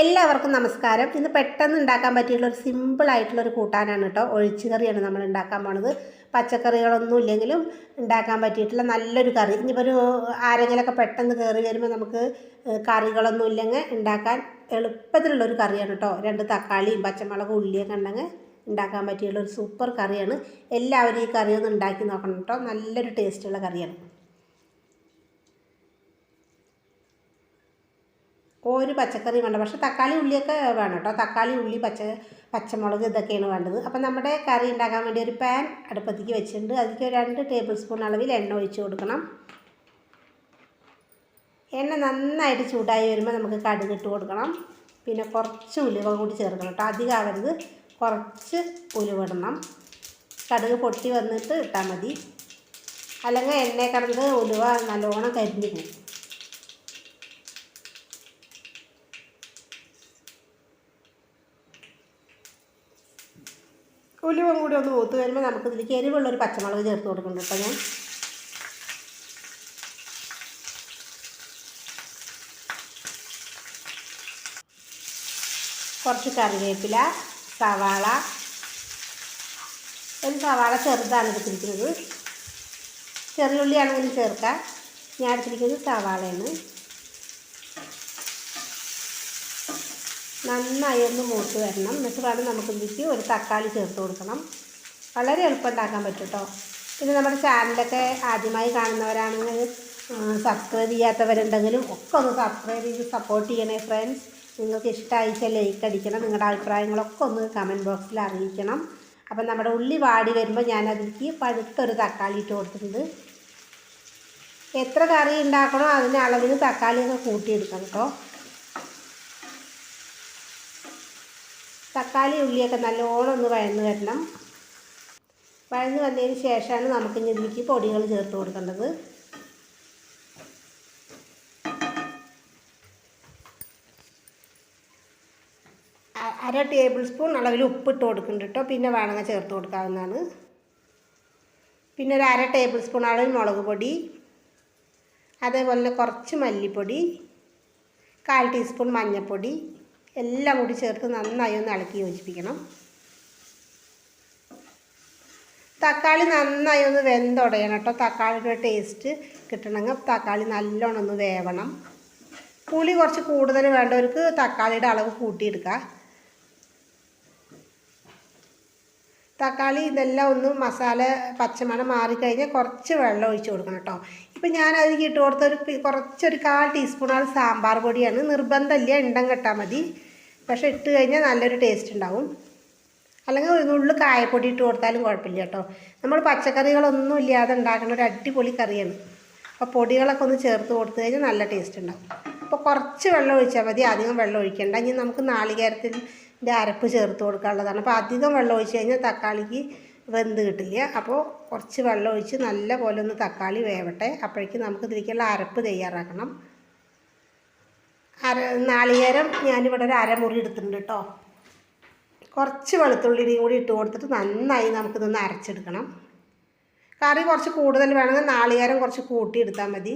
എല്ലാവർക്കും നമസ്കാരം. ഇന്ന് പെട്ടെന്ന് ഉണ്ടാക്കാൻ പറ്റിയിട്ടുള്ള ഒരു ഒരു കൂട്ടാനാണ് കേട്ടോ. ഒഴിച്ചു കറിയാണ് നമ്മൾ ഉണ്ടാക്കാൻ പോണത്. പച്ചക്കറികളൊന്നും ഇല്ലെങ്കിലും ഉണ്ടാക്കാൻ പറ്റിയിട്ടുള്ള നല്ലൊരു കറി. ഇനിയിപ്പോൾ ഒരു ആരെങ്കിലുമൊക്കെ പെട്ടെന്ന് കയറി വരുമ്പോൾ നമുക്ക് കറികളൊന്നും ഇല്ലെങ്കിൽ ഉണ്ടാക്കാൻ എളുപ്പത്തിലുള്ളൊരു കറിയാണ് കേട്ടോ. രണ്ട് തക്കാളിയും പച്ചമുളകും ഉള്ളിയൊക്കെ ഉണ്ടെങ്കിൽ ഉണ്ടാക്കാൻ പറ്റിയുള്ള ഒരു സൂപ്പർ കറിയാണ്. എല്ലാവരും ഈ കറി ഒന്ന് ഉണ്ടാക്കി നോക്കണം കേട്ടോ. നല്ലൊരു ടേസ്റ്റുള്ള കറിയാണ്. ഒരു പച്ചക്കറി വേണ്ട. പക്ഷേ തക്കാളി ഉള്ളിയൊക്കെ വേണം കേട്ടോ. തക്കാളി ഉള്ളി പച്ച പച്ചമുളക് ഇതൊക്കെയാണ് വേണ്ടത്. അപ്പം നമ്മുടെ കറി ഉണ്ടാക്കാൻ വേണ്ടി ഒരു പാൻ അടുപ്പത്തേക്ക് വെച്ചിട്ടുണ്ട്. അതിലേക്ക് രണ്ട് ടേബിൾ സ്പൂൺ അളവിൽ എണ്ണ ഒഴിച്ച് കൊടുക്കണം. എണ്ണ നന്നായിട്ട് ചൂടായി വരുമ്പോൾ നമുക്ക് കടുക് ഇട്ട് കൊടുക്കണം. പിന്നെ കുറച്ച് ഉലുവ കൂടി ചേർക്കണം കേട്ടോ. അധികം ആവരുത്. കുറച്ച് ഉലുവ ഇടണം. കടുക് പൊട്ടി വന്നിട്ട് ഇട്ടാൽ മതി. അല്ലെങ്കിൽ എണ്ണ കിടന്ന് ഉലുവ നല്ലോണം കരിഞ്ഞു പോകും. ഉലുവം കൂടി ഒന്ന് മൂത്ത് വരുമ്പോൾ നമുക്ക് ഇതിലേക്ക് എരിവുള്ളൊരു പച്ചമുളക് ചേർത്ത് കൊടുക്കുന്നുണ്ട് കേട്ടോ ഞാൻ. കുറച്ച് കറിവേപ്പില സവാള. ഒരു സവാള ചെറുതാണ് എടുത്തിരിക്കുന്നത്. ചെറിയുള്ളിയാണെങ്കിലും ചേർക്കാം. ഞാൻ എടുത്തിരിക്കുന്നത് സവാളയാണ്. നന്നായി ഒന്ന് മൂത്ത് വരണം. എന്നിട്ട് വേണം നമുക്ക് എന്തിട്ട് ഒരു തക്കാളി ചേർത്ത് കൊടുക്കണം. വളരെ എളുപ്പം ഉണ്ടാക്കാൻ പറ്റും കേട്ടോ പിന്നെ നമ്മുടെ ചാനലൊക്കെ ആദ്യമായി കാണുന്നവരാണെങ്കിൽ സബ്സ്ക്രൈബ് ചെയ്യാത്തവരുണ്ടെങ്കിലും ഒക്കെ ഒന്ന് സബ്സ്ക്രൈബ് ചെയ്ത് സപ്പോർട്ട് ചെയ്യണേ ഫ്രണ്ട്സ് നിങ്ങൾക്ക് ഇഷ്ടമായിച്ച ലൈക്ക് അടിക്കണം. നിങ്ങളുടെ അഭിപ്രായങ്ങളൊക്കെ ഒന്ന് കമന്റ് ബോക്സിൽ അറിയിക്കണം. അപ്പം നമ്മുടെ ഉള്ളി വാടി വരുമ്പോൾ ഞാൻ അതിലേക്ക് പഴുത്തൊരു തക്കാളി ഇട്ട് കൊടുത്തിട്ടുണ്ട്. എത്ര കറി ഉണ്ടാക്കണോ അതിന് അളവിന് തക്കാളിയൊക്കെ കൂട്ടിയെടുക്കണം കേട്ടോ തക്കാളി ഉള്ളിയൊക്കെ നല്ലോണം ഒന്ന് വഴന്ന് വരണം. വഴന്ന് വന്നതിന് ശേഷമാണ് നമുക്ക് ഇനി ഇതിലേക്ക് പൊടികൾ ചേർത്ത് കൊടുക്കേണ്ടത്. അര ടേബിൾ സ്പൂൺ അളവിൽ ഉപ്പിട്ട് കൊടുക്കുന്നുണ്ട് കേട്ടോ. പിന്നെ വേണമെങ്കിൽ ചേർത്ത് കൊടുക്കാവുന്നതാണ്. പിന്നെ ഒരു അര ടേബിൾ സ്പൂൺ അളവിൽ മുളക് പൊടി അതേപോലെ കുറച്ച് മല്ലിപ്പൊടി കാൽ ടീസ്പൂൺ മഞ്ഞൾപ്പൊടി എല്ലാം കൂടി ചേർത്ത് നന്നായി ഒന്ന് ഇളക്കി യോജിപ്പിക്കണം. തക്കാളി നന്നായി ഒന്ന് വെന്തുടയണം കേട്ടോ. തക്കാളിയുടെ ടേസ്റ്റ് കിട്ടണമെങ്കിൽ തക്കാളി നല്ലോണം ഒന്ന് വേവണം. പുളി കുറച്ച് കൂടുതൽ വേണ്ടവർക്ക് തക്കാളിയുടെ അളവ് കൂട്ടിയെടുക്കുക തക്കാളി ഇതെല്ലാം ഒന്ന് മസാല പച്ചമണം മാറിക്കഴിഞ്ഞാൽ കുറച്ച് വെള്ളം ഒഴിച്ച് കൊടുക്കണം കേട്ടോ. ഇപ്പം ഞാൻ അതിലേക്ക് ഇട്ട് കൊടുത്ത ഒരു പി- കുറച്ചൊരു കാൽ ടീസ്പൂണാണ് സാമ്പാർ പൊടിയാണ്. നിർബന്ധമില്ല എണ്ണം കെട്ടാൽ മതി. പക്ഷേ ഇട്ട് കഴിഞ്ഞാൽ നല്ലൊരു ടേസ്റ്റ് ഉണ്ടാവും. അല്ലെങ്കിൽ ഒരു നുള്ളു കായപ്പൊടി ഇട്ട് കൊടുത്താലും കുഴപ്പമില്ല കേട്ടോ. നമ്മൾ പച്ചക്കറികളൊന്നും ഇല്ലാതെ ഉണ്ടാക്കുന്ന ഒരു അടിപൊളി കറിയാണ്. അപ്പോൾ പൊടികളൊക്കെ ഒന്ന് ചേർത്ത് കൊടുത്തു കഴിഞ്ഞാൽ നല്ല ടേസ്റ്റ് ഉണ്ടാവും. അപ്പോൾ കുറച്ച് വെള്ളം ഒഴിച്ചാൽ മതി. അധികം വെള്ളം ഒഴിക്കേണ്ട. ഇനി നമുക്ക് നാളികേരത്തിന്റെ അരപ്പ് ചേർത്ത് കൊടുക്കാനുള്ളതാണ്. അപ്പോൾ അധികം വെള്ളം ഒഴിച്ച് കഴിഞ്ഞാൽ തക്കാളിക്ക് വെന്ത് കിട്ടില്ല. അപ്പോൾ കുറച്ച് വെള്ളം ഒഴിച്ച് നല്ല പോലെ ഒന്ന് തക്കാളി വേവട്ടെ. അപ്പോഴേക്കും നമുക്ക് ഇതിലേക്കുള്ള അരപ്പ് തയ്യാറാക്കണം. അര നാളികേരം ഞാനിവിടെ ഒരു അരമുറി എടുത്തിട്ടുണ്ട് കേട്ടോ. കുറച്ച് വെളുത്തുള്ളിയും കൂടി ഇട്ട് കൊടുത്തിട്ട് നന്നായി നമുക്കിതൊന്ന് അരച്ചെടുക്കണം. കറി കുറച്ച് കൂടുതൽ വേണമെങ്കിൽ നാളികേരം കുറച്ച് കൂട്ടി എടുത്താൽ മതി.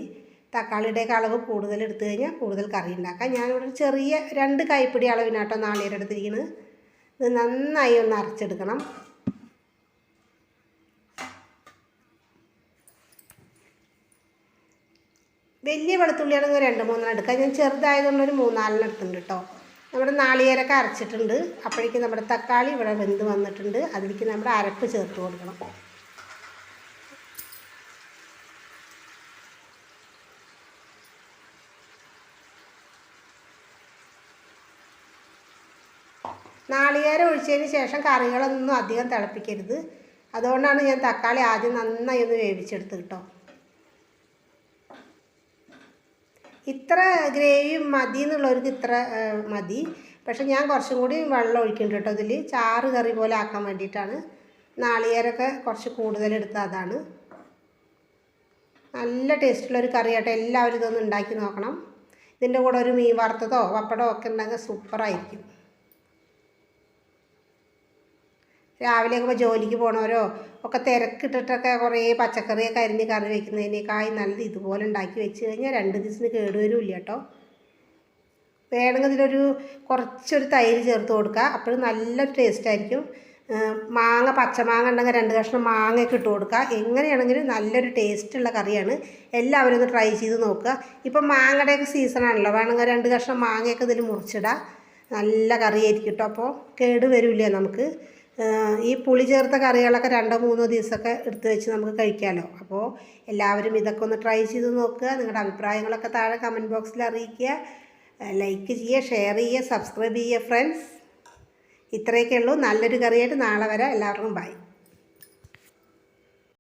തക്കാളിയുടെയൊക്കെ അളവ് കൂടുതൽ എടുത്തു കഴിഞ്ഞാൽ കൂടുതൽ കറി ഉണ്ടാക്കാം. ഞാനിവിടെ ചെറിയ രണ്ട് കൈപ്പിടി അളവിനാട്ടോ നാളികേരം എടുത്തിരിക്കുന്നത്. ഇത് നന്നായി ഒന്ന് അരച്ചെടുക്കണം. വലിയ വെളുത്തുള്ളിയാണെങ്കിൽ രണ്ട് മൂന്നെണ്ണം എടുക്കുക. ഞാൻ ചെറുതായതുകൊണ്ട് ഒരു മൂന്നാലെണ്ണം എടുത്തിട്ടുണ്ട് കേട്ടോ നമ്മുടെ നാളികേരൊക്കെ അരച്ചിട്ടുണ്ട്. അപ്പോഴേക്കും നമ്മുടെ തക്കാളി ഇവിടെ വെന്ത് വന്നിട്ടുണ്ട്. അതിലേക്ക് നമ്മുടെ അരപ്പ് ചേർത്ത് കൊടുക്കണം. നാളികേരം ഒഴിച്ചതിന് ശേഷം കറികളൊന്നും അധികം തിളപ്പിക്കരുത്. അതുകൊണ്ടാണ് ഞാൻ തക്കാളി ആദ്യം നന്നായി ഒന്ന് വേവിച്ചെടുത്ത് കേട്ടോ ഇത്ര ഗ്രേവി മതി എന്നുള്ളവർക്ക് ഇത്ര മതി. പക്ഷെ ഞാൻ കുറച്ചും കൂടി വെള്ളം ഒഴിക്കുന്നുണ്ട് കേട്ടോ. ഇതിൽ ചാറ് കറി പോലെ ആക്കാൻ വേണ്ടിയിട്ടാണ്. നാളികേരമൊക്കെ കുറച്ച് കൂടുതൽ എടുത്ത അതാണ്. നല്ല ടേസ്റ്റുള്ളൊരു കറി കേട്ടോ എല്ലാവരും ഇതൊന്ന് ഉണ്ടാക്കി നോക്കണം. ഇതിന്റെ കൂടെ ഒരു മീൻ വറുത്തതോ പപ്പടമോ ഒക്കെ ഉണ്ടെങ്കിൽ സൂപ്പറായിരിക്കും. രാവിലെ ഒക്കെ ജോലിക്ക് പോണവരോ ഒക്കെ തിരക്കിട്ടിട്ടൊക്കെ കുറേ പച്ചക്കറിയൊക്കെ അരിഞ്ഞ് കറി വെക്കുന്നതിനേക്കായി നല്ലത് ഇതുപോലെ ഉണ്ടാക്കി വെച്ച് കഴിഞ്ഞാൽ രണ്ട് ദിവസത്തിന് കേടുവരും ഇല്ല കേട്ടോ. വേണമെങ്കിൽ ഇതിലൊരു കുറച്ചൊരു തൈര് ചേർത്ത് കൊടുക്കുക. അപ്പോഴും നല്ല ടേസ്റ്റ് ആയിരിക്കും. മാങ്ങ പച്ചമാങ്ങ ഉണ്ടെങ്കിൽ രണ്ട് കഷ്ണം മാങ്ങയൊക്കെ ഇട്ട് കൊടുക്കുക. എങ്ങനെയാണെങ്കിലും നല്ലൊരു ടേസ്റ്റുള്ള കറിയാണ്. എല്ലാവരും ഒന്ന് ട്രൈ ചെയ്ത് നോക്കുക. ഇപ്പം മാങ്ങയുടെയൊക്കെ സീസണാണല്ലോ വേണമെങ്കിൽ രണ്ട് കഷ്ണം മാങ്ങയൊക്കെ ഇതിൽ മുറിച്ചിടാം നല്ല കറിയായിരിക്കും കേട്ടോ. അപ്പോൾ കേട് വരില്ല നമുക്ക്. ഈ പുളി ചേർത്ത കറികളൊക്കെ രണ്ടോ മൂന്നോ ദിവസമൊക്കെ എടുത്ത് വെച്ച് നമുക്ക് കഴിക്കാമല്ലോ അപ്പോൾ എല്ലാവരും ഇതൊക്കെ ഒന്ന് ട്രൈ ചെയ്ത് നോക്കുക. നിങ്ങളുടെ അഭിപ്രായങ്ങളൊക്കെ താഴെ കമന്റ് ബോക്സിൽ അറിയിക്കുക. ലൈക്ക് ചെയ്യുക ഷെയർ ചെയ്യുക സബ്സ്ക്രൈബ് ചെയ്യുക ഫ്രണ്ട്സ് ഇത്രയൊക്കെ ഉള്ളൂ നല്ലൊരു കറിയായിട്ട് നാളെ വരാം. എല്ലാവർക്കും ബൈ